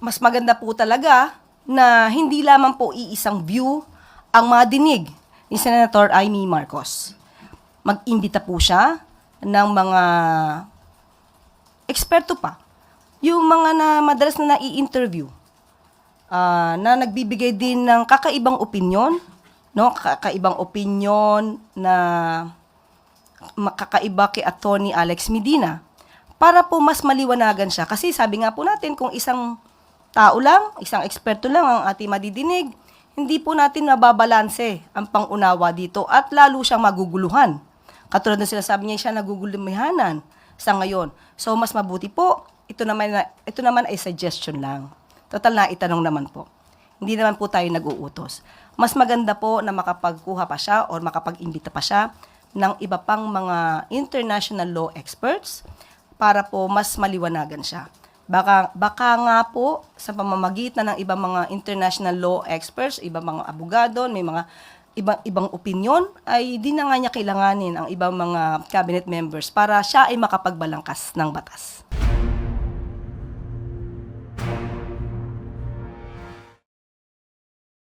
mas maganda po talaga na hindi lamang po iisang view ang madinig ni Senator Amy Marcos. Mag-imbita po siya ng mga eksperto pa. Yung mga na madalas na nai-interview ah, na nagbibigay din ng kakaibang opinion, no? Kakaibang opinion na makakaiba kay Attorney Alex Medina para po mas maliwanagan siya. Kasi sabi nga po natin, kung isang tao lang, isang eksperto lang ang ating madidinig, hindi po natin nababalanse ang pangunawa dito at lalo siyang maguguluhan. Katulad na sinasabi niya, siya nagugulumihanan sa ngayon. So, mas mabuti po, ito naman, na- ito naman ay suggestion lang. Total na itanong naman po. Hindi naman po tayo nag-uutos. Mas maganda po na makapagkuha pa siya or makapag-imbita pa siya ng iba pang mga international law experts para po mas maliwanagan siya. Baka, baka nga po sa pamamagitan ng ibang mga international law experts, ibang mga abogado, may mga ibang ibang opinion ay di na nga niya kailanganin ang ibang mga cabinet members para siya ay makapagbalangkas ng batas.